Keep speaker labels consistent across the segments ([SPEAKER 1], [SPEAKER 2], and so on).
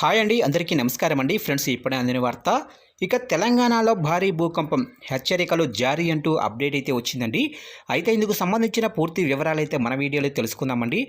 [SPEAKER 1] Hi అండి అందరికీ నమస్కారం అండి. ఫ్రెండ్స్ ఇప్పుడే అందిన వార్త ఇక తెలంగాణలో భారీ భూకంపం హెచ్చరికలు జారీ అంటూ అప్డేట్ అయితే వచ్చిందండి. అయితే ఇందుకు సంబంధించిన పూర్తి వివరాలు అయితే మన వీడియోలో తెలుసుకుందామండి.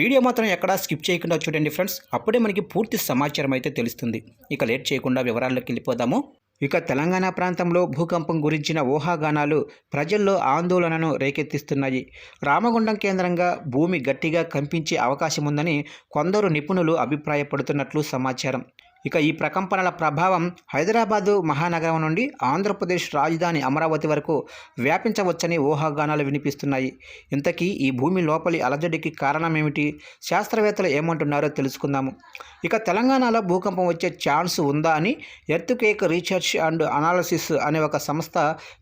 [SPEAKER 1] వీడియో మాత్రం ఎక్కడా స్కిప్ చేయకుండా చూడండి ఫ్రెండ్స్. అప్పుడే మనకి పూర్తి సమాచారం అయితే తెలుస్తుంది. ఇక లేట్ చేయకుండా వివరాల్లోకి వెళ్ళిపోదాము. ఇక తెలంగాణ ప్రాంతంలో భూకంపం గురించిన ఊహాగానాలు ప్రజల్లో ఆందోళనను రేకెత్తిస్తున్నాయి. రామగుండం కేంద్రంగా భూమి గట్టిగా కంపించే అవకాశం ఉందని కొందరు నిపుణులు అభిప్రాయపడుతున్నట్లు సమాచారం. ఇక ఈ ప్రకంపనల ప్రభావం హైదరాబాదు మహానగరం నుండి ఆంధ్రప్రదేశ్ రాజధాని అమరావతి వరకు వ్యాపించవచ్చని ఊహాగానాలు వినిపిస్తున్నాయి. ఇంతకీ ఈ భూమి లోపలి అలజడికి కారణమేమిటి? శాస్త్రవేత్తలు ఏమంటున్నారో తెలుసుకుందాము. ఇక తెలంగాణలో భూకంపం వచ్చే ఛాన్స్ ఉందా అని ఎర్త్క్వేక్ రీసెర్చ్ అండ్ అనాలసిస్ అనే ఒక సంస్థ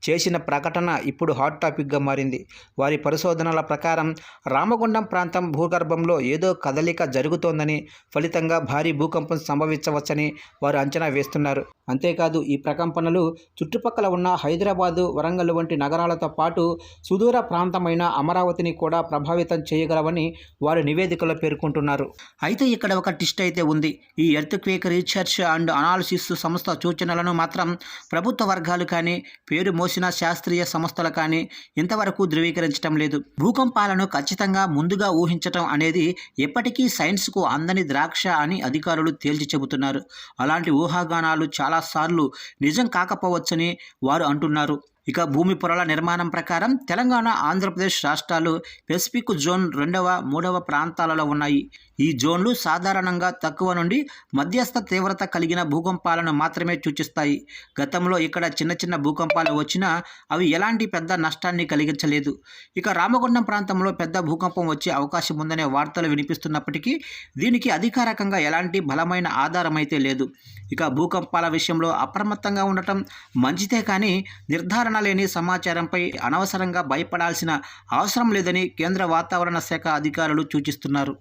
[SPEAKER 1] చేసిన ప్రకటన ఇప్పుడు హాట్ టాపిక్గా మారింది. వారి పరిశోధనల ప్రకారం రామగుండం ప్రాంతం భూగర్భంలో ఏదో కదలిక జరుగుతోందని ఫలితంగా భారీ భూకంపం సంభవించవచ్చని వారు అంచనా వేస్తున్నారు. అంతేకాదు ఈ ప్రకంపనలు చుట్టుపక్కల ఉన్న హైదరాబాదు వరంగల్ వంటి నగరాలతో పాటు సుదూర ప్రాంతమైన అమరావతిని కూడా ప్రభావితం చేయగలవని వారు నివేదికలో పేర్కొంటున్నారు. అయితే ఇక్కడ ఒక టిస్ట్ అయితే ఉంది. ఈ earthquake research and analysis సంస్థ సూచనలను మాత్రం ప్రభుత్వ వర్గాలు కానీ పేరు మోసిన శాస్త్రీయ సంస్థలు కానీ ఇంతవరకు ధృవీకరించడం లేదు. భూకంపాలను ఖచ్చితంగా ముందుగా ఊహించటం అనేది ఎప్పటికీ సైన్స్కు అందని ద్రాక్ష అని అధికారులు తేల్చి చెబుతున్నారు. అలాంటి ఊహాగానాలు చాలాసార్లు నిజం కాకపోవచ్చని వారు అంటున్నారు. ఇక భూమి పొరల నిర్మాణం ప్రకారం తెలంగాణ ఆంధ్రప్రదేశ్ రాష్ట్రాలు పెసిఫిక్ జోన్ రెండవ మూడవ ప్రాంతాలలో ఉన్నాయి. ఈ జోన్లు సాధారణంగా తక్కువ నుండి మధ్యస్థ తీవ్రత కలిగిన భూకంపాలను మాత్రమే సూచిస్తాయి. గతంలో ఇక్కడ చిన్న చిన్న భూకంపాలు వచ్చినా అవి ఎలాంటి పెద్ద నష్టాన్ని కలిగించలేదు. ఇక రామగుండం ప్రాంతంలో పెద్ద భూకంపం వచ్చే అవకాశం ఉందనే వార్తలు వినిపిస్తున్నప్పటికీ దీనికి అధికారికంగా ఎలాంటి బలమైన ఆధారం అయితే లేదు. ఇక భూకంపాల విషయంలో అప్రమత్తంగా ఉండటం మంచిదే కానీ నిర్ధారణ లేని సమాచారంపై అనవసరంగా భయపడాల్సిన అవసరం లేదని కేంద్ర వాతావరణ శాఖ అధికారులు సూచిస్తున్నారు.